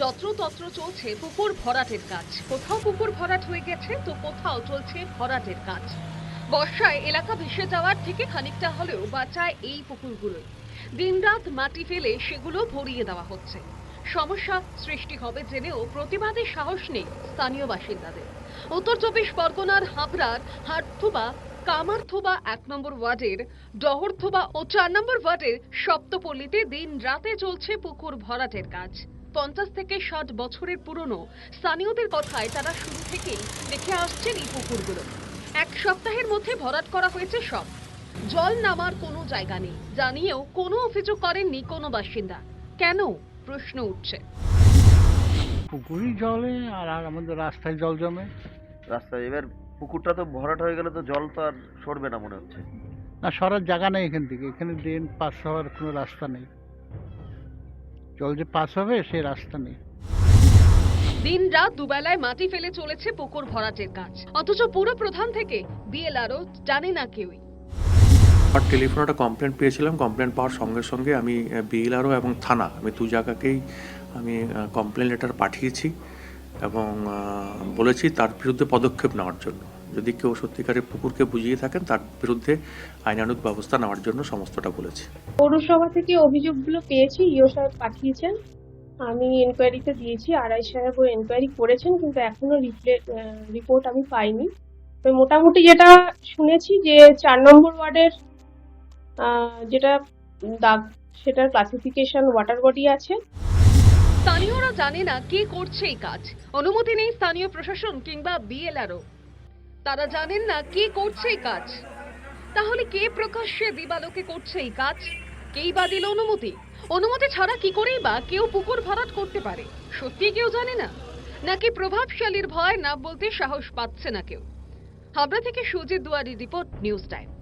যত্রতত্র চলছে পুকুর ভরাটের কাজ। কোথাও পুকুর ভরাট হয়ে গেছে, তো কোথাও চলছে ভরাটের কাজ। বর্ষায় এলাকা ভেসে যাওয়ার থেকে খানিকটা হলেও বাঁচায় এই পুকুরগুলোই দিনরাত মাটি ফেলে সেগুলো ভরিয়ে দেওয়া হচ্ছে। সমস্যা সৃষ্টি হবে জেনেও প্রতিবাদে সাহস নেই স্থানীয় বাসিন্দাদের। উত্তর চব্বিশ পরগনার হাবড়ার হাটথুবা, কামারথোবা এক নম্বর ওয়ার্ডের, ডহরথোবা ও চার নম্বর ওয়ার্ডের সপ্তপল্লীতে দিন রাতে চলছে পুকুর ভরাটের কাজ। পঞ্চাশ থেকে ষাট বছরের পুরনো। স্থানীয়দের কথায় তারা শুরু থেকেই দেখে আসছেন এই পুকুরগুলো। এক সপ্তাহের মধ্যে ভরাট করা হয়েছে সব। জল নামার কোনো জায়গা নেই। জানিয়েও কোনো অভিযোগ করেননি কোনো বাসিন্দা। কেন? প্রশ্ন উঠছে। পুকুরই জলে আর আর আমাদের রাস্তায় জল জমে। রাস্তায় এবার পুকুরটা তো ভরাট হয়ে গেলে তো জল তো আর সরবে না মনে হচ্ছে। না সরার জায়গা নেই এখান থেকে। এখানে ড্রেন পাস হওয়ার কোনো রাস্তা নেই। জল যে পাস হবে সে রাস্তা নেই। দিন রাত দুবেলায় মাটি ফেলে চলেছে পুকুর ভরাটের কাজ অথচ পুরো প্রধান থেকে বিএলআরও জানে না কেউই। আর টেলিফোনে একটা কমপ্লেন পেয়েছিলাম কমপ্লেন পাওয়ার সঙ্গে সঙ্গে আমি বিএলআরও এবং থানা আমি দু জায়গাকেই আমি কমপ্লেন লেটার পাঠিয়েছি এবং বলেছি তার বিরুদ্ধে পদক্ষেপ নেওয়ার জন্য। যদি কেউ সত্যিকারের পুকুরকে বুঝিয়ে থাকেন তার বিরুদ্ধে আইনানুগ ব্যবস্থা নেওয়ার জন্য সমস্তটা বলেছে। পৌরসভা থেকে অভিযোগগুলো পেয়েছি ইও সাহেব পাঠিয়েছেন। আমি এনকোয়ারিতে দিয়েছি আড়াই সাহেবও এনকোয়ারি করেছেন কিন্তু এখনও রিপোর্ট আমি পাইনি। তো মোটামুটি যেটা শুনেছি যে চার নম্বর ওয়ার্ডের আহ, যেটা দাগ সেটার ক্লাসিফিকেশন ওয়াটার বডি আছে। স্থানীয়রা জানে না কে করছে এই কাজ। অনুমতি নেই স্থানীয় প্রশাসন কিংবা বিএলআরও তারা জানেন না কে করছে এই কাজ। তাহলে কে প্রকাশ্যে দিবালোকে করছে এই কাজ? কেই বা দিল অনুমতি? অনুমতি ছাড়া কি করেই বা কেউ পুকুর ভরাট করতে পারে? সত্যি কেউ জানে না? নাকি প্রভাবশালীর ভয় না বলতে সাহস পাচ্ছে না কেউ? হাবড়া থেকে Sujit Duari report, news time.